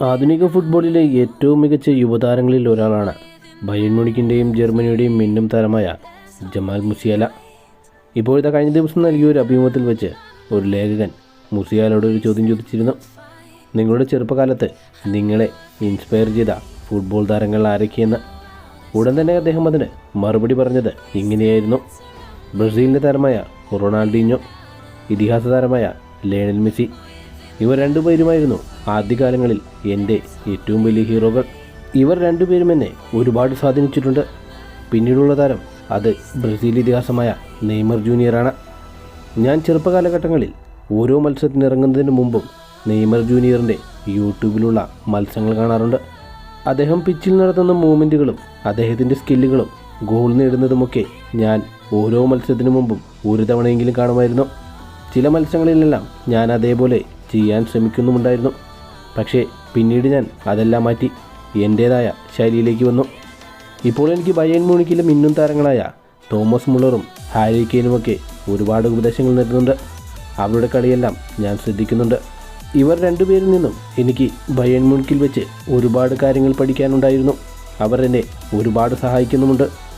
ആധുനിക ഫുട്ബോളിലെ ഏറ്റവും മികച്ച യുവതാരങ്ങളിൽ ഒരാളാണ് ബയൺമുണിക്കിന്റെയും ജർമ്മനിയുടെയും മിന്നും താരമായ ജമാൽ മുസിയാല. ഇപ്പോഴത്തെ കഴിഞ്ഞ ദിവസം നൽകിയ ഒരു അഭിമുഖത്തിൽ വെച്ച് ഒരു ലേഖകൻ മുസിയാലോട് ഒരു ചോദ്യം ചോദിച്ചിരുന്നു. നിങ്ങളുടെ ചെറുപ്പകാലത്ത് നിങ്ങളെ ഇൻസ്പയർ ചെയ്ത ഫുട്ബോൾ താരങ്ങൾ ആരൊക്കെയെന്ന്? ഉടൻ തന്നെ അദ്ദേഹം അതിന് മറുപടി പറഞ്ഞത് ഇങ്ങനെയായിരുന്നു. ബ്രസീലിന്റെ താരമായ റൊണാൾഡീഞ്ഞോ ഇതിഹാസ താരമായ ലേണൽ മെസ്സി ഇവർ രണ്ടുപേരുമായിരുന്നു ആദ്യകാലങ്ങളിൽ എന്റെ ഏറ്റവും വലിയ ഹീറോകൾ. ഇവർ രണ്ടുപേരും എന്നെ ഒരുപാട് സ്വാധീനിച്ചിട്ടുണ്ട്. പിന്നീടുള്ള താരം അത് ബ്രസീൽ ഇതിഹാസമായ നെയ്മർ ജൂനിയറാണ് ഞാൻ ചെറുപ്പകാലഘട്ടങ്ങളിൽ ഓരോ മത്സരത്തിന് ഇറങ്ങുന്നതിന് മുമ്പും നെയ്മർ ജൂനിയറിന്റെ യൂട്യൂബിലുള്ള മത്സരങ്ങൾ കാണാറുണ്ട്. അദ്ദേഹം പിച്ചിൽ നടത്തുന്ന മൂവ്മെന്റുകളും അദ്ദേഹത്തിന്റെ സ്കില്ലുകളും ഗോൾ നേടുന്നതുമൊക്കെ ഞാൻ ഓരോ മത്സരത്തിനു മുമ്പും ഒരു തവണയെങ്കിലും കാണുമായിരുന്നു. ചില മത്സരങ്ങളിലെല്ലാം ഞാൻ അതേപോലെ ചെയ്യാൻ ശ്രമിക്കുന്നുമുണ്ടായിരുന്നു. പക്ഷേ പിന്നീട് ഞാൻ അതെല്ലാം മാറ്റി എന്റേതായ ശൈലിയിലേക്ക് വന്നു. ഇപ്പോൾ എനിക്ക് ബയൻ മൂണിക്കിലും മിന്നും താരങ്ങളായ തോമസ് മുള്ളറും ഹാരി കെയിനുമൊക്കെ ഒരുപാട് ഉപദേശങ്ങൾ നൽകുന്നുണ്ട്. അവരുടെ കളിയെല്ലാം ഞാൻ ശ്രദ്ധിക്കുന്നുണ്ട്. ഇവർ രണ്ടുപേരിൽ നിന്നും എനിക്ക് ബയൻ മുണിക്കിൽ വെച്ച് ഒരുപാട് കാര്യങ്ങൾ പഠിക്കാനുണ്ടായിരുന്നു. അവർ എന്നെ ഒരുപാട് സഹായിക്കുന്നുമുണ്ട്.